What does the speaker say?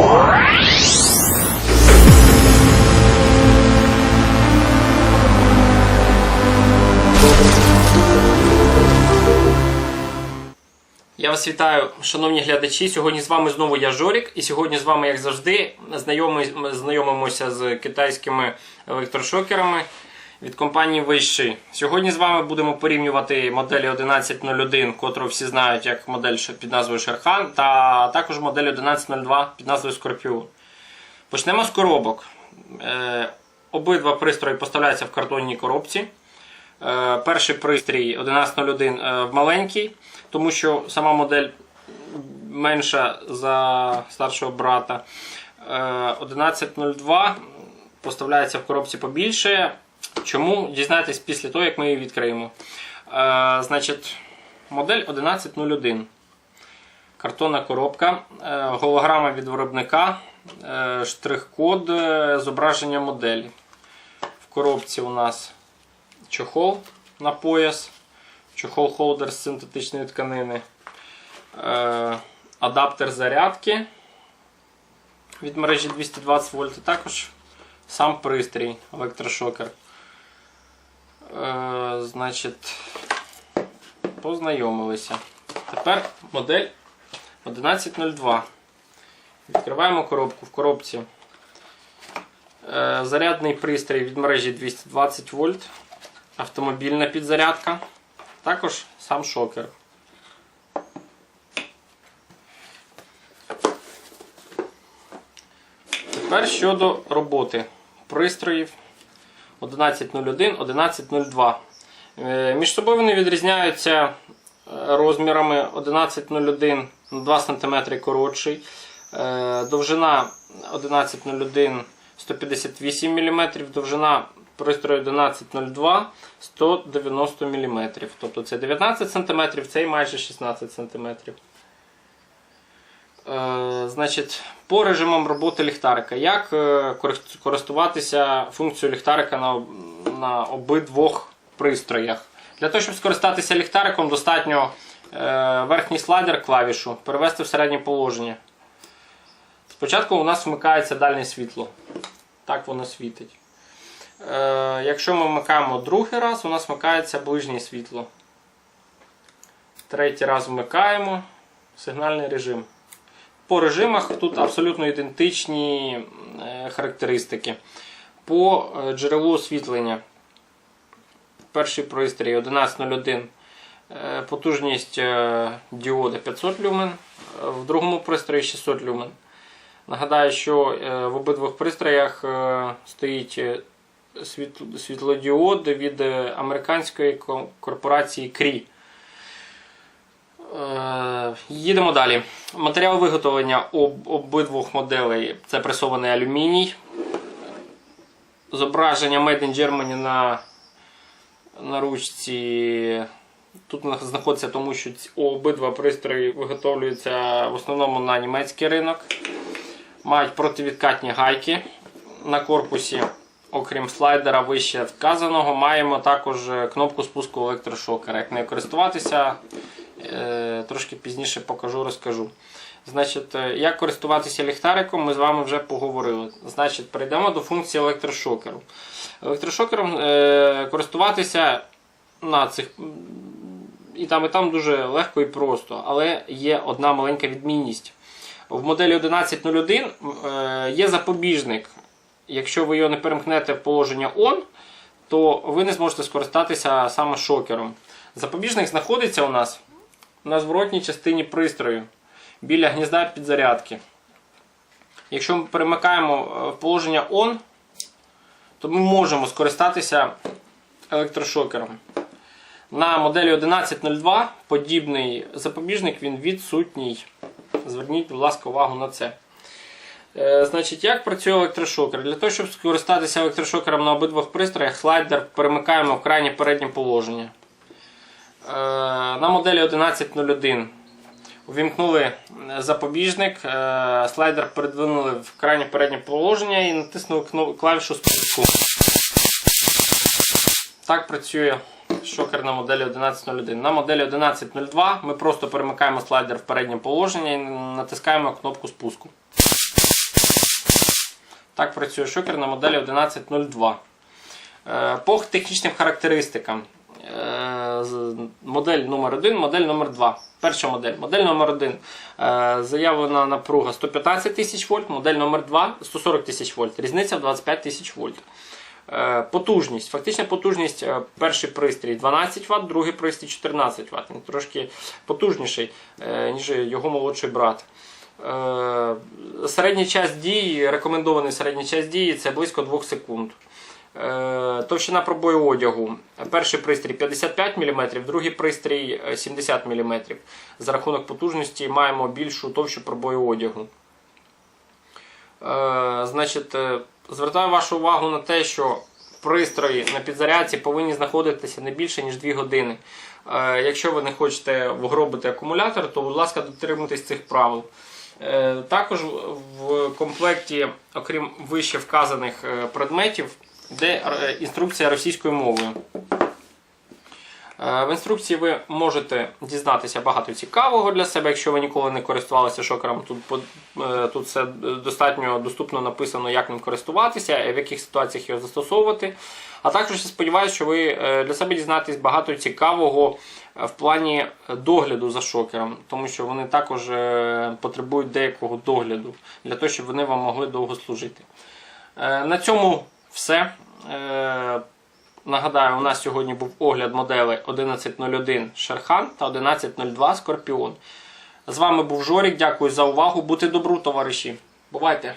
Я вас вітаю, шановні глядачі. Сьогодні з вами знову я Жорік, і сьогодні з вами, як завжди, знайомимося з китайськими електрошокерами від компанії Вейши. Сьогодні з вами будемо порівнювати моделі 1101, котру всі знають як модель під назвою Шерхан, та також модель 1102 під назвою Скорпіон. Почнемо з коробок. Е, обидва пристрої поставляються в картонній коробці. Е, перший пристрій 1101 е, маленький, тому що сама модель менша за старшого брата. Е, 1102 поставляється в коробці побільше. Чому? Дізнаєтесь після того, як ми її відкриємо. Е, значить, модель 1101. Картонна коробка, е, голограма від виробника, е, штрих-код, е, зображення моделі. В коробці у нас чохол на пояс, чохол-холдер з синтетичної тканини, е, адаптер зарядки від мережі 220 вольт, також сам пристрій електрошокер. Е, значить, познайомилися. Тепер модель 1102. Відкриваємо коробку. В коробці е, зарядний пристрій від мережі 220 вольт автомобільна підзарядка, також сам шокер. Тепер щодо роботи пристроїв 1101, 1102. Е, Між собою вони відрізняються е, розмірами 1101 на 2 см коротший, е, довжина 1101 158 мм, довжина пристрою 1102 190 мм. Тобто це 19 см, цей майже 16 см. Е, значить, по режимам роботи ліхтарика. Як е, користуватися функцією ліхтарика на, на обидвох пристроях? Для того, щоб скористатися ліхтариком, достатньо е, верхній слайдер клавішу перевести в середнє положення. Спочатку у нас вмикається дальнє світло. Так воно світить. Якщо ми вмикаємо другий раз, у нас вмикається ближнє світло. Третій раз вмикаємо сигнальний режим. По режимах тут абсолютно ідентичні е, характеристики. По е, джерелу освітлення. Перший пристрій 1101. е, Потужність діода 500 люмен, в другому пристрої 600 люмен. Нагадаю, що в обидвох пристроях стоїть світлодіод від американської корпорації. Е, Їдемо далі. Матеріал виготовлення об, обидвох моделей це пресований алюміній. Зображення Made in Germany на, на ручці. Тут знаходиться, тому що обидва пристрої виготовлюються в основному на німецький ринок. Мають противідкатні гайки на корпусі. Окрім слайдера вище вказаного, маємо також кнопку спуску електрошокера. Як нею користуватися, трошки пізніше покажу, розкажу. Значить, е, як користуватися ліхтариком, ми з вами вже поговорили. Значить, перейдемо до функції електрошокеру. Електрошокером е, користуватися на цих і там, і там дуже легко і просто, але є одна маленька відмінність. В моделі 1101 е, є запобіжник. Якщо ви його не перемкнете в положення ON, то ви не зможете скористатися саме шокером. Запобіжник знаходиться у нас на зворотній частині пристрою біля гнізда підзарядки. Якщо ми перемикаємо е, в положення ON, то ми можемо скористатися електрошокером. На моделі 1102 подібний запобіжник він відсутній. Зверніть, будь ласка, увагу на це. Е, Значить, як працює електрошокер? Для того, щоб скористатися електрошокером на обидвох пристроях, слайдер перемикаємо в крайнє переднє положення. Е, На моделі 1101 увімкнули е, запобіжник, е, слайдер передвинули в крайнє переднє положення і натиснули клавішу спуску. Так працює шокер на моделі 1101. На моделі 1102 ми просто перемикаємо слайдер в переднє положення і натискаємо кнопку спуску. Так працює шокер на моделі 1102. Е, По технічним характеристикам. Е, Модель номер 1 модель номер 2 Перша модель. Модель номер 1 заявлена напруга 115 тисяч вольт, модель номер 2 140 тисяч вольт. Різниця в 25 тисяч вольт. Е, Потужність. Фактична потужність е, перший пристрій 12 Вт, другий пристрій 14 Вт. Він трошки потужніший, е, ніж його молодший брат. Е, Середній час дії, рекомендований середній час дії це близько 2 секунд. Е, Товщина пробою одягу. Перший пристрій 55 мм, другий пристрій е, 70 мм. За рахунок потужності маємо більшу товщу пробою одягу. Е, Значить, е, звертаю вашу увагу на те, що пристрої на підзарядці повинні знаходитися не більше, ніж 2 години. Е, Якщо ви не хочете вгробити акумулятор, то, будь ласка, дотримуйтесь цих правил. Е, Також в комплекті, окрім вище вказаних е, предметів, йде е, інструкція російською мовою. Е, В інструкції ви можете дізнатися багато цікавого для себе, якщо ви ніколи не користувалися шокером. Тут, е, тут все достатньо доступно написано, як ним користуватися, в яких ситуаціях його застосовувати. А також сподіваюся, що ви для себе дізнаєтесь багато цікавого в плані догляду за шокером, тому що вони також потребують деякого догляду для того, щоб вони вам могли довго служити. На цьому все. Е, Нагадаю, у нас сьогодні був огляд моделей 1101 Шерхан та 1102 Скорпіон. З вами був Жорік. Дякую за увагу. Будьте добру, товариші. Бувайте!